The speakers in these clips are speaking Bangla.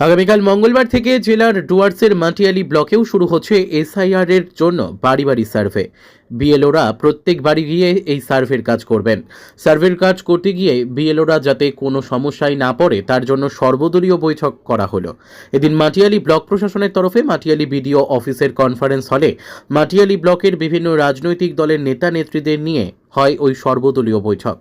আগামীকাল মঙ্গলবার থেকে জেলার ডুয়ার্সের মাটিয়ালি ব্লকেও শুরু হচ্ছে এসআইআর এর জন্য বাড়ি বাড়ি সার্ভে। বিএলওরা প্রত্যেক বাড়ি গিয়ে এই সার্ভের কাজ করবেন। সার্ভের কাজ করতে গিয়ে বিএলওরা যাতে কোনো সমস্যায় না পড়ে, তার জন্য সর্বদলীয় বৈঠক করা হলো। এদিন মাটিয়ালি ব্লক প্রশাসনের তরফে মাটিয়ালি বিডিও অফিসের কনফারেন্স হলে মাটিয়ালি ব্লকের বিভিন্ন রাজনৈতিক দলের নেতা নেত্রীদের নিয়ে হয় ওই সর্বদলীয় বৈঠক।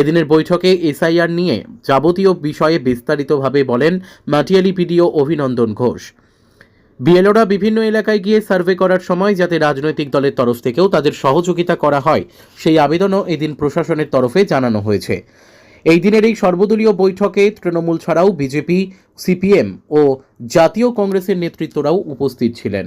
এদিনের বৈঠকে এসআইআর নিয়ে যাবতীয় বিষয়ে বিস্তারিতভাবে বলেন মাটিয়ালি পিডিও অভিনন্দন ঘোষ। বিএলওরা বিভিন্ন এলাকায় গিয়ে সার্ভে করার সময় যাতে রাজনৈতিক দলের তরফ থেকেও তাদের সহযোগিতা করা হয়, সেই আবেদনও এদিন প্রশাসনের তরফে জানানো হয়েছে। এই দিনের এই সর্বদলীয় বৈঠকে তৃণমূল ছাড়াও বিজেপি, সিপিএম ও জাতীয় কংগ্রেসের নেতৃত্বরাও উপস্থিত ছিলেন।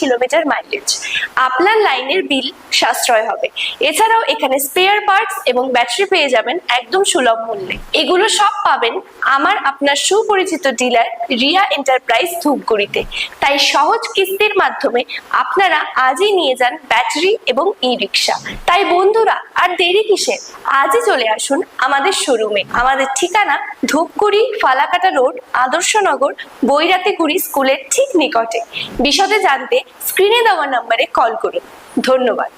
কিলোমিটার মাইলেজ আপনার লাইনের বিল সাশ্রয় হবে। এছাড়াও এখানে স্পেয়ার পার্টস এবং ব্যাটারি পেয়ে যাবেন একদম সুলভ মূল্যে। এগুলো সব পাবেন আমার আপনার সুপরিচিত ডিলার রিয়া এন্টারপ্রাইজ ধূপগুড়িতে। তাই সহজ কিস্তির মাধ্যমে আপনারা আজই নিয়ে যান ব্যাটারি এবং ই রিক্সা তাই বন্ধুরা আর দেরি কিসে আজই চলে আসুন আমাদের শোরুমে আমাদের ঠিকানা ধূপগুড়ি ফালাকাটা রোড আদর্শনগর বৈরাতিগুড়ি স্কুলের ঠিক নিকটে। বিশদে জানতে স্ক্রিনে দেওয়া নাম্বারে কল করুন। ধন্যবাদ।